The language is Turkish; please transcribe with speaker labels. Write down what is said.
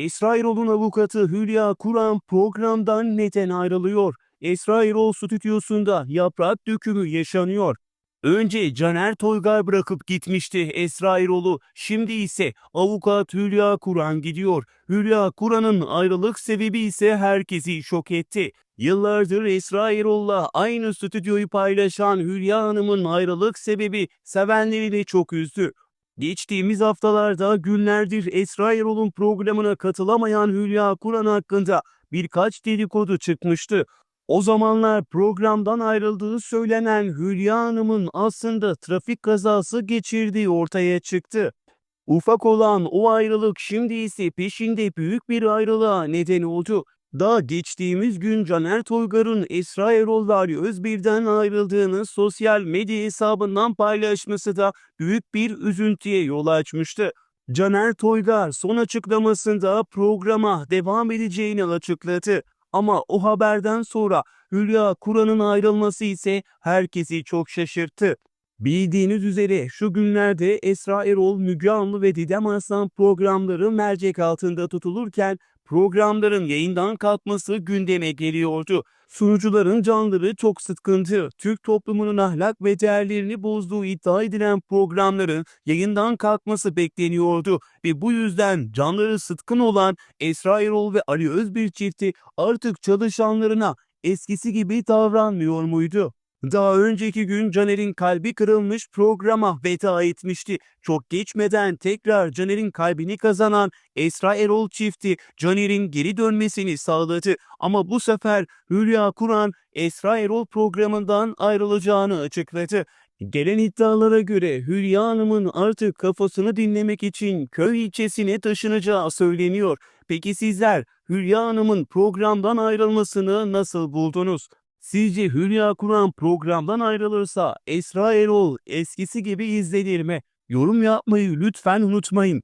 Speaker 1: Esra Erol'un avukatı Hülya Kuran programdan neden ayrılıyor? Esra Erol stüdyosunda yaprak dökümü yaşanıyor. Önce Caner Toygar bırakıp gitmişti Esra Erol'u. Şimdi ise avukat Hülya Kuran gidiyor. Hülya Kuran'ın ayrılık sebebi ise herkesi şok etti. Yıllardır Esra Erol'la aynı stüdyoyu paylaşan Hülya Hanım'ın ayrılık sebebi sevenlerini çok üzdü. Geçtiğimiz haftalarda günlerdir Esra Erol'un programına katılamayan Hülya Kuran hakkında birkaç dedikodu çıkmıştı. O zamanlar programdan ayrıldığı söylenen Hülya Hanım'ın aslında trafik kazası geçirdiği ortaya çıktı. Ufak olan o ayrılık şimdi ise peşinde büyük bir ayrılığa neden oldu. Daha geçtiğimiz gün Caner Toygar'ın Esra Erol ve Ali Özbir'den ayrıldığını sosyal medya hesabından paylaşması da büyük bir üzüntüye yol açmıştı. Caner Toygar son açıklamasında programa devam edeceğini açıkladı. Ama o haberden sonra Hülya Kur'an'ın ayrılması ise herkesi çok şaşırttı. Bildiğiniz üzere şu günlerde Esra Erol, Müge Anlı ve Didem Arslan programları mercek altında tutulurken programların yayından kalkması gündeme geliyordu. Sunucuların canları çok sıtkıntı. Türk toplumunun ahlak ve değerlerini bozduğu iddia edilen programların yayından kalkması bekleniyordu ve bu yüzden canları sıtkın olan Esra Erol ve Ali Özbir çifti artık çalışanlarına eskisi gibi davranmıyor muydu? Daha önceki gün Caner'in kalbi kırılmış programa veda etmişti. Çok geçmeden tekrar Caner'in kalbini kazanan Esra Erol çifti Caner'in geri dönmesini sağladı. Ama bu sefer Hülya Kuran Esra Erol programından ayrılacağını açıkladı. Gelen iddialara göre Hülya Hanım'ın artık kafasını dinlemek için köy ilçesine taşınacağı söyleniyor. Peki sizler Hülya Hanım'ın programdan ayrılmasını nasıl buldunuz? Sizce Hülya Kuran programdan ayrılırsa Esra Erol eskisi gibi izlenir mi? Yorum yapmayı lütfen unutmayın.